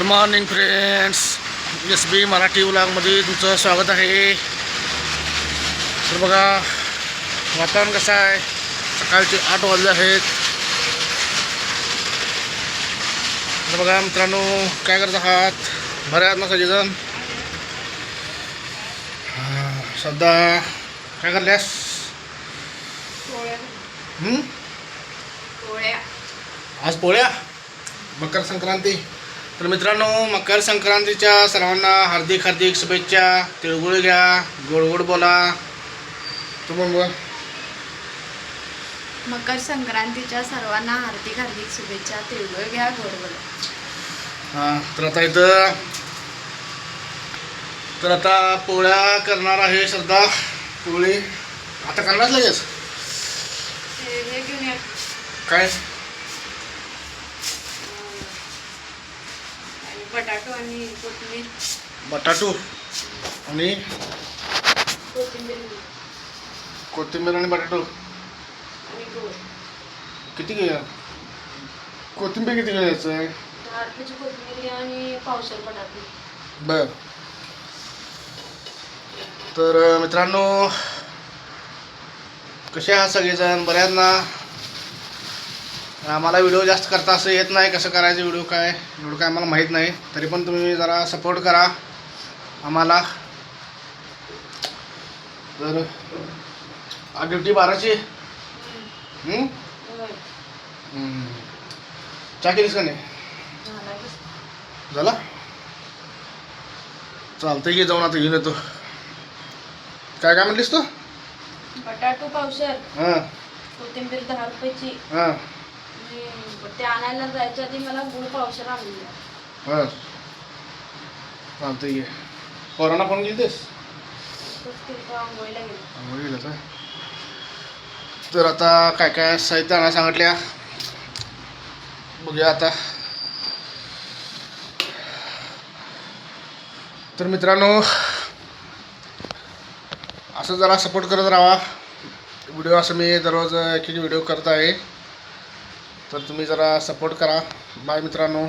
Good morning friends S B Marathi व्लॉगमध्ये तुमचं स्वागत आहे. तर बघा वातावरण कसं आहे? सकाळचे आठ वाजले आहेत. तर बघा मित्रांनो काय करत आहात? बरे आहात ना सगळेजण? सध्या काय करल्यास? आज पोळ्या? मकर संक्रांती. तर मित्रांनो मकर संक्रांतीच्या सर्वांना हार्दिक हार्दिक शुभेच्छा. तिळगुळ घ्या गोड गोड बोला. तू पण बोल. मकर संक्रांतीच्या सर्वांना हार्दिक हार्दिक शुभेच्छा. तिळगुळ घ्या गोड बोला. हां तर आता इथं तर आता पोळ्या करणार आहे श्रद्धा पोळी. आता करणारच लगेच? हे घेऊन या. काय? बटाटो आणि कोथिंबीर. बटाटू आणि कोथिंबीर. कोथिंबीर आणि बटाटू. आणि गोड किती घ्या? कोथिंबीर किती घ्यायचं आहे? दहा रुपयाची कोथिंबीर घ्या आणि बटाटे. बर. तर मित्रांनो कसे आहात सगळेजण? बऱ्याच आम्हाला व्हिडिओ जास्त करता असं येत नाही कसं करायचं व्हिडिओ काय एवढं काय आम्हाला माहीत नाही. तरी पण तुम्ही जरा सपोर्ट करा. आम्हाला. तर आज ड्युटी बाराची. चहा केलीस का नाही? झाला? चालतं की जाऊन आता घेऊन येतो. काय काय म्हटलीस तू? बटाटो पावशेर. हां. कोथिंबीर दहा रुपयाची. हां. ते आणायला जायच्या आधी मला गुळ पावशेर फोन आंघोळीला गेलो. आंघोळ गेलं का तर आता काय काय साहित्य आणायला सांगितल्या? बघूया आता. तर मित्रांनो असं जरा सपोर्ट करत राहा. व्हिडिओ असं मी दररोज एक एक व्हिडिओ करत आहे. तर तुम्ही जरा सपोर्ट करा. बाय मित्रांनो.